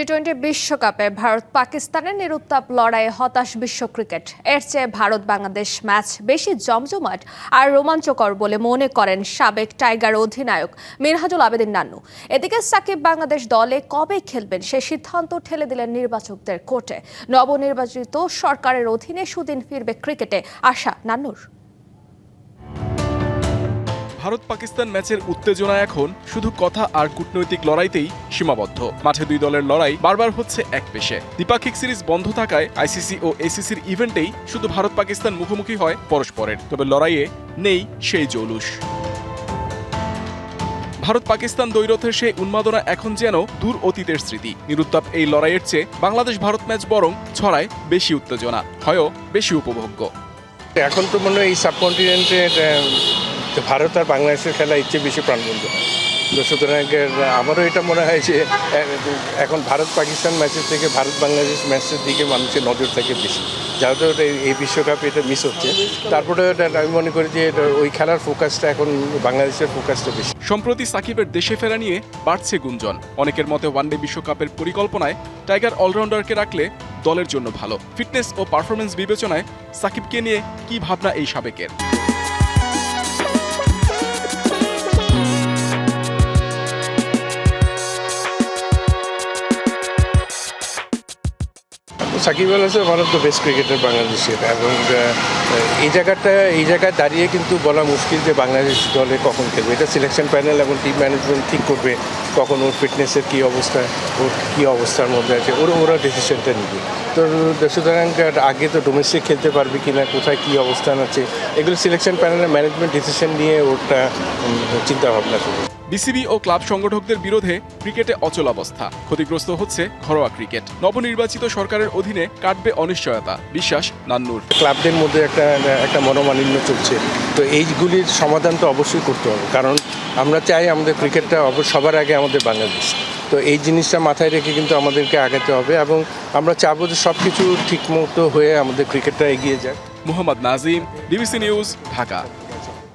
T twenty বিশ্বকাপে ভারত পাকিস্তানের নিরুত্তাপ লড়াইয়ে হতাশ বিশ্ব ক্রিকেট। এর চেয়ে ভারত বাংলাদেশ ম্যাচ বেশি জমজমাট আর রোমাঞ্চকর বলে মনে করেন সাবেক টাইগার অধিনায়ক মিনহাজুল আবেদিন নান্নু। এদিকে সাকিব বাংলাদেশ দলে কবে খেলবেন সে সিদ্ধান্ত ঠেলে দিলেন নির্বাচকদের কোর্টে। নবনির্বাচিত সরকারের অধীনে সুদিন ফিরবে ক্রিকেটে আশা নান্নুর। ভারত পাকিস্তান ম্যাচের উত্তেজনা এখন শুধু কথা আর কূটনৈতিক লড়াইতেই সীমাবদ্ধ। মাঠে দুই দলের লড়াই বারবার হচ্ছে এক পেশে। দ্বিপাক্ষিক সিরিজ বন্ধ থাকায় আইসিসি ও এসিসির ইভেন্টেই শুধু ভারত পাকিস্তান মুখোমুখি হয় পরস্পরের। তবে লড়াইয়ে নেই সেই জৌলুস। ভারত পাকিস্তান দ্বৈরথের সেই উন্মাদনা এখন যেন দূর অতীতের স্মৃতি। নিরুত্তাপ এই লড়াইয়ের চেয়ে বাংলাদেশ ভারত ম্যাচ বরং ছড়ায় বেশি উত্তেজনা, হয়ও বেশি উপভোগ্য। এখন তো মনে হয় এই সাবকন্টিনেন্টে ভারত আর বাংলাদেশের খেলা ইচ্ছে বেশি প্রাণবন্ত। তো সুতরাং আমারও এটা মনে হয় যে এখন ভারত পাকিস্তান ম্যাচের থেকে ভারত বাংলাদেশ ম্যাচের দিকে মানুষের নজর থাকে বেশি। এটা এই বিশ্বকাপে এটা মিস হচ্ছে। তারপরে আমি মনে করি যে ওই খেলার ফোকাসটা এখন বাংলাদেশের ফোকাসটা বেশি। সম্প্রতি সাকিবের দেশে ফেরা নিয়ে বাড়ছে গুঞ্জন। অনেকের মতে ওয়ানডে বিশ্বকাপের পরিকল্পনায় টাইগার অলরাউন্ডারকে রাখলে দলের জন্য ভালো। ফিটনেস ও পারফরমেন্স বিবেচনায় সাকিবকে নিয়ে কি ভাবনা এই সাবেকের? Shakib Al Hasan one of the best cricketer বাংলাদেশের এবং এই জায়গাটা, এই জায়গায় দাঁড়িয়ে কিন্তু বলা মুশকিল যে বাংলাদেশ দলে কখন খেলবে। এটা সিলেকশন প্যানেল এবং টিম ম্যানেজমেন্ট ঠিক করবে কখন ওর ফিটনেসের কী অবস্থা, ওর কী অবস্থার মধ্যে আছে, ওরা ওরা ডিসিশনটা নিবে। তো সুতরাং আগে তো ডোমেস্টিক খেলতে পারবে কি না কোথায় কী অবস্থান আছে, এগুলো সিলেকশন প্যানেলের ম্যানেজমেন্ট ডিসিশন নিয়ে ওটা চিন্তা ভাবনা করবে। বিসিবি ও ক্লাব সংগঠকদের বিরোধে ক্রিকেটে অচল অবস্থা। ক্ষতিগ্রস্ত হচ্ছে ঘরোয়া ক্রিকেট। নবনির্বাচিত সরকারের অধীনে কাটবে অনিশ্চয়তা। বিশ্বাস নান্নুর। ক্লাবদের মধ্যে একটা একটা মনোমালিন্য চলছে। তো এইগুলির সমাধান তো অবশ্যই করতে হবে। কারণ আমরা চাই আমাদের ক্রিকেটটা সবার আগে আমাদের বাংলাদেশ। তো এই জিনিসটা মাথায় রেখে কিন্তু আমাদেরকে আগাতে হবে এবং আমরা চাবো যে সব কিছু ঠিকমতো হয়ে আমাদের ক্রিকেটটা এগিয়ে যায় মোহাম্মদ নাজিম ডিবিসি নিউজ ঢাকা।